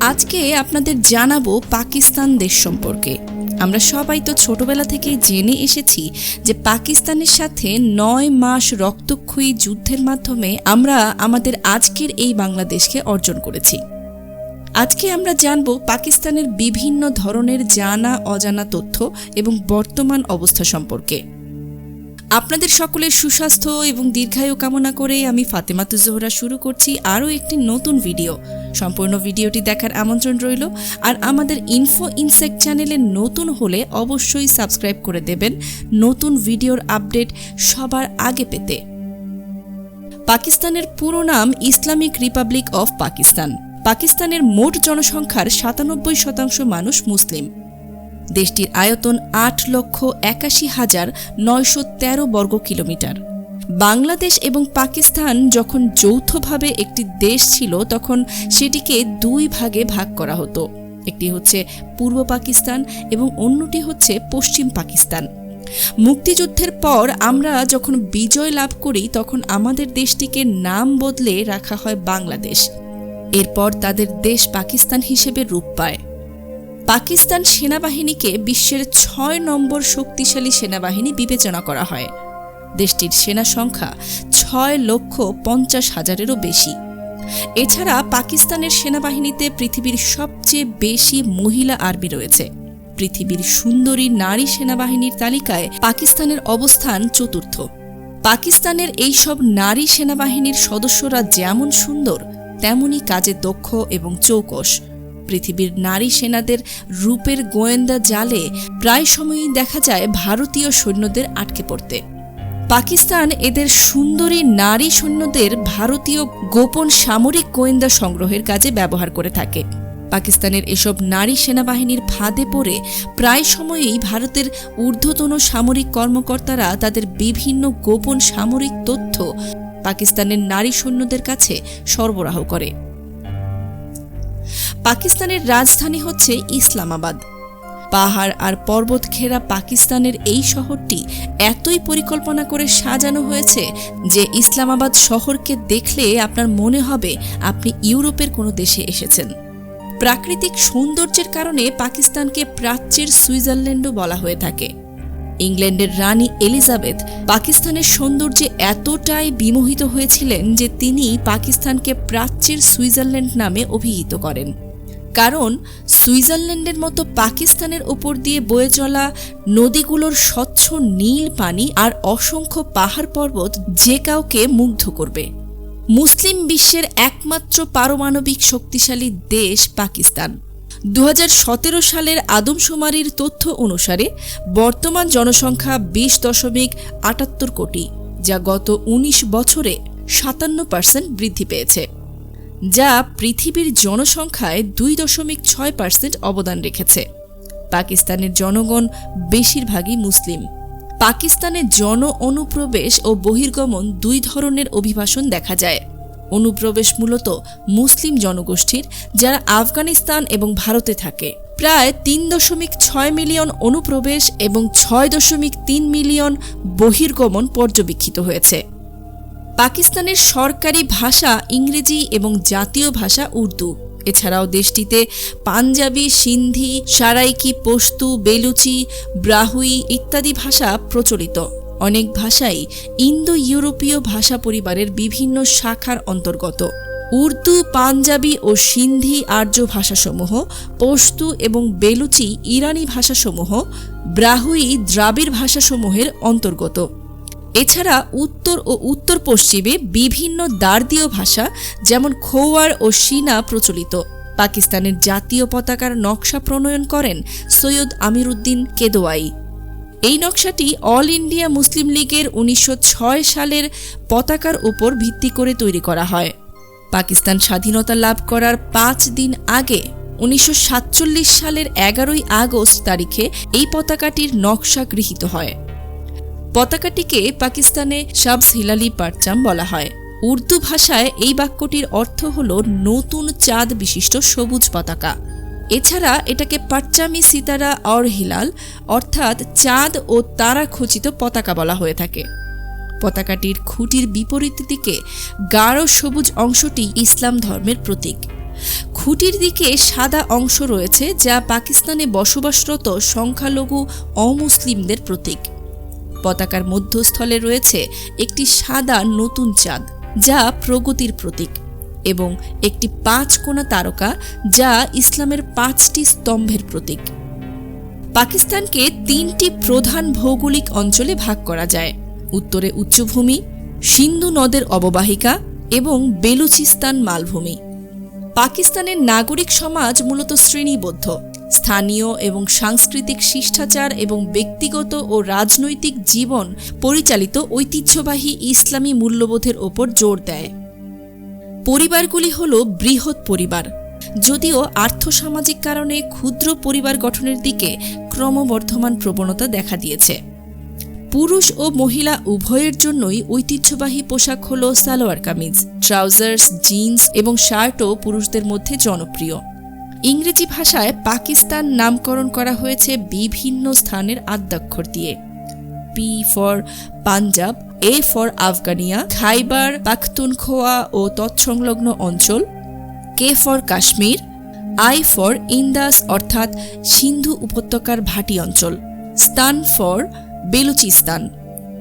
আজকে আপনাদের জানাব পাকিস্তান দেশ সম্পর্কে। আমরা সবাই তো ছোটবেলা থেকে জেনে এসেছি যে পাকিস্তানের সাথে নয় মাস রক্তক্ষয়ী যুদ্ধের মাধ্যমে আমরা আমাদের আজকের এই বাংলাদেশকে অর্জন করেছি। আজকে আমরা জানব পাকিস্তানের বিভিন্ন ধরনের জানা, অজানা তথ্য এবং বর্তমান অবস্থা সম্পর্কে। আপনাদের সকলের সুস্বাস্থ্য এবং দীর্ঘায়ু কামনা করে আমি ফাতেমাতু জোহরা শুরু করছি আরও একটি নতুন ভিডিও সম্পূর্ণ ভিডিওটি দেখার আমন্ত্রণ রইল। আর আমাদের ইনফো ইনসেক্ট চ্যানেলে নতুন হলে অবশ্যই সাবস্ক্রাইব করে দেবেন। নতুন ভিডিওর আপডেট সবার আগে পেতে। পাকিস্তানের পুরো নাম ইসলামিক রিপাবলিক অফ পাকিস্তান। পাকিস্তানের মোট জনসংখ্যার সাতানব্বই শতাংশ মানুষ মুসলিম। দেশটির আয়তন আট লক্ষ একাশি হাজার নয়শো তেরো বর্গ কিলোমিটার বাংলাদেশ এবং পাকিস্তান যখন যৌথভাবে একটি দেশ ছিল, তখন সেটিকে দুই ভাগে ভাগ করা হতো। একটি হচ্ছে পূর্ব পাকিস্তান এবং অন্যটি হচ্ছে পশ্চিম পাকিস্তান। মুক্তিযুদ্ধের পর আমরা যখন বিজয় লাভ করি, তখন আমাদের দেশটিকে নাম বদলে রাখা হয় বাংলাদেশ। এরপর তাদের দেশ পাকিস্তান হিসেবে রূপ পায়। পাকিস্তান সেনাবাহিনীকে বিশ্বের ছয় নম্বর শক্তিশালী সেনাবাহিনী বিবেচনা করা হয়। দেশটির সেনা সংখ্যা ছয় লক্ষ পঞ্চাশ হাজারেরও বেশি। এছাড়া পাকিস্তানের সেনাবাহিনীতে পৃথিবীর সবচেয়ে বেশি মহিলা আর্মি রয়েছে। পৃথিবীর সুন্দরী নারী সেনাবাহিনীর তালিকায় পাকিস্তানের অবস্থান চতুর্থ। পাকিস্তানের এইসব নারী সেনাবাহিনীর সদস্যরা যেমন সুন্দর, তেমনই কাজে দক্ষ এবং চৌকস পৃথিবীর নারী সেনাদের রূপের গোয়েন্দা জালে প্রায় সময়ই দেখা যায় ভারতীয় সৈন্যদের আটকে পড়তে। পাকিস্তান এদের সুন্দরী নারী সৈন্যদের ভারতীয় গোপন সামরিক গোয়েন্দা সংগ্রহের কাজে ব্যবহার করে থাকে। পাকিস্তানের এসব নারী সেনাবাহিনীর ফাঁদে পড়ে প্রায় সময়েই ভারতের ঊর্ধ্বতন সামরিক কর্মকর্তারা তাদের বিভিন্ন গোপন সামরিক তথ্য পাকিস্তানের নারী সৈন্যদের কাছে সরবরাহ করে। পাকিস্তানের রাজধানী হচ্ছে ইসলামাবাদ। পাহাড় আর পর্বত ঘেরা পাকিস্তানের এই শহরটি এতই পরিকল্পনা করে সাজানো হয়েছে যে ইসলামাবাদ শহরকে দেখলে আপনার মনে হবে আপনি ইউরোপের কোনো দেশে এসেছেন। প্রাকৃতিক সৌন্দর্যের কারণে পাকিস্তানকে প্রাচ্যের সুইজারল্যান্ডও বলা হয়ে থাকে। ইংল্যান্ডের রানী এলিজাবেথ পাকিস্তানের সৌন্দর্যে এতটাই বিমোহিত হয়েছিলেন যে তিনি পাকিস্তানকে প্রাচ্যের সুইজারল্যান্ড নামে অভিহিত করেন। কারণ সুইজারল্যান্ডের মতো পাকিস্তানের ওপর দিয়ে বয়ে চলা নদীগুলোর স্বচ্ছ নীল পানি আর অসংখ্য পাহাড় পর্বত যে কাউকে মুগ্ধ করবে। মুসলিম বিশ্বের একমাত্র পারমাণবিক শক্তিশালী দেশ পাকিস্তান। দু হাজার সতেরো সালের আদমশুমারির তথ্য অনুসারে বর্তমান জনসংখ্যা বিশ দশমিক আটাত্তর কোটি, যা গত ১৯ বছরে সাতান্ন পার্সেন্ট বৃদ্ধি পেয়েছে। যা পৃথিবীর জনসংখ্যায় দুই দশমিক ছয় পার্সেন্ট অবদান রেখেছে। পাকিস্তানের জনগণ বেশিরভাগই মুসলিম। পাকিস্তানে জন অনুপ্রবেশ ও বহির্গমন দুই ধরনের অভিবাসন দেখা যায়। অনুপ্রবেশ মূলত মুসলিম জনগোষ্ঠীর যারা আফগানিস্তান এবং ভারতে থাকে। প্রায় তিন দশমিক ছয় মিলিয়ন অনুপ্রবেশ এবং ছয় দশমিক তিন মিলিয়ন বহির্গমন পর্যবেক্ষিত হয়েছে। পাকিস্তানের সরকারি ভাষা ইংরেজি এবং জাতীয় ভাষা উর্দু। এছাড়াও দেশটিতে পাঞ্জাবি, সিন্ধি, সারাইকি পশতু বেলুচি, ব্রাহুই ইত্যাদি ভাষা প্রচলিত। অনেক ভাষাই ইন্দো ইউরোপীয় ভাষা পরিবারের বিভিন্ন শাখার অন্তর্গত। উর্দু, পাঞ্জাবি ও সিন্ধি আর্য ভাষাসমূহ পশতু এবং বেলুচি ইরানি ভাষাসমূহ, ব্রাহুই দ্রাবিড় ভাষাসমূহের অন্তর্গত। এছাড়া উত্তর ও উত্তর পশ্চিমে বিভিন্ন দার্দীয় ভাষা, যেমন খোয়ার ও সিনা প্রচলিত। পাকিস্তানের জাতীয় পতাকার নকশা প্রণয়ন করেন সৈয়দ আমিরুদ্দিন কেদোয়াই। এই নকশাটি অল ইন্ডিয়া মুসলিম লীগের উনিশশো ছয় সালের পতাকার উপর ভিত্তি করে তৈরি করা হয়। পাকিস্তান স্বাধীনতা লাভ করার পাঁচ দিন আগে উনিশশো সাতচল্লিশ সালের এগারোই আগস্ট তারিখে এই পতাকাটির নকশা গৃহীত হয়। পতাকাটিকে পাকিস্তানে শাবস হিলালি পারচাম বলা হয়। উর্দু ভাষায় এই বাক্যটির অর্থ হল নতুন চাঁদ বিশিষ্ট সবুজ পতাকা। এছাড়া এটাকে পাট্টামি সিতারা অর হিলাল অর্থাৎ চাঁদ ও তারা খচিত পতাকা বলা হয়ে থাকে। পতাকাটির খুঁটির বিপরীত দিকে গাঢ় সবুজ অংশটি ইসলাম ধর্মের প্রতীক। খুঁটির দিকে সাদা অংশ রয়েছে যা পাকিস্তানে বসবাসরত সংখ্যালঘু অমুসলিমদের প্রতীক। পতাকার মধ্যস্থলে রয়েছে একটি সাদা নতুন চাঁদ, যা প্রগতির প্রতীক, এবং একটি পাঁচ কোণা তারকা, যা ইসলামের পাঁচটি স্তম্ভের প্রতীক। পাকিস্তানকে তিনটি প্রধান ভৌগোলিক অঞ্চলে ভাগ করা যায়। উত্তরে উচ্চভূমি, সিন্ধু নদের অববাহিকা এবং বেলুচিস্তান মালভূমি। পাকিস্তানের নাগরিক সমাজ মূলত শ্রেণীবদ্ধ। স্থানীয় এবং সাংস্কৃতিক শিষ্টাচার এবং ব্যক্তিগত ও রাজনৈতিক জীবন পরিচালিত ঐতিহ্যবাহী ইসলামী মূল্যবোধের ওপর জোর দেয়। পরিবারগুলি হল বৃহৎ পরিবার। যদিও আর্থসামাজিক কারণে ক্ষুদ্র পরিবার গঠনের দিকে ক্রমবর্ধমান প্রবণতা দেখা দিয়েছে। পুরুষ ও মহিলা উভয়ের জন্যই ঐতিহ্যবাহী পোশাক হল সালোয়ার কামিজ, ট্রাউজার্স, জিন্স এবং শার্টও পুরুষদের মধ্যে জনপ্রিয়। ইংরেজি ভাষায় পাকিস্তান নামকরণ করা হয়েছে বিভিন্ন স্থানের আদ্যাক্ষর দিয়ে। P for Punjab A for Afghania Khyber Pakhtunkhwa ও তৎসংলগ্ন অঞ্চল। K for Kashmir I for Indus অর্থাৎ সিন্ধু উপত্যকার ভাটি অঞ্চল। স্তান ফর বেলুচিস্তান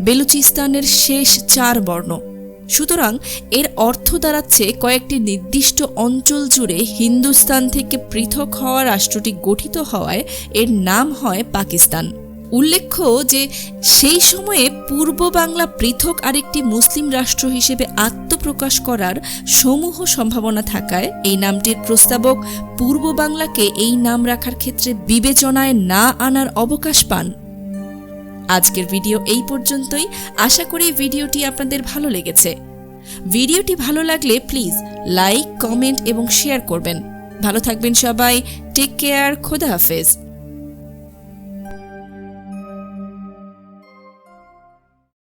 বেলুচিস্তানের শেষ চার বর্ণ। সুতরাং এর অর্থ দাঁড়াচ্ছে কয়েকটি নির্দিষ্ট অঞ্চল জুড়ে হিন্দুস্তান থেকে পৃথক হওয়া রাষ্ট্রটি গঠিত হওয়ায় এর নাম হয় পাকিস্তান। উল্লেখ্য যে সেই সময়ে পূর্ব বাংলা পৃথক আরেকটি মুসলিম রাষ্ট্র হিসেবে আত্মপ্রকাশ করার সমূহ সম্ভাবনা থাকায় এই নামটির প্রস্তাবক পূর্ব বাংলাকে এই নাম রাখার ক্ষেত্রে বিবেচনায় না আনার অবকাশ পান। আজকের ভিডিও এই পর্যন্তই। আশা করি ভিডিওটি আপনাদের ভালো লেগেছে। ভিডিওটি ভালো লাগলে প্লিজ লাইক, কমেন্ট এবং শেয়ার করবেন। ভালো থাকবেন সবাই। টেক কেয়ার, খোদা হাফেজ।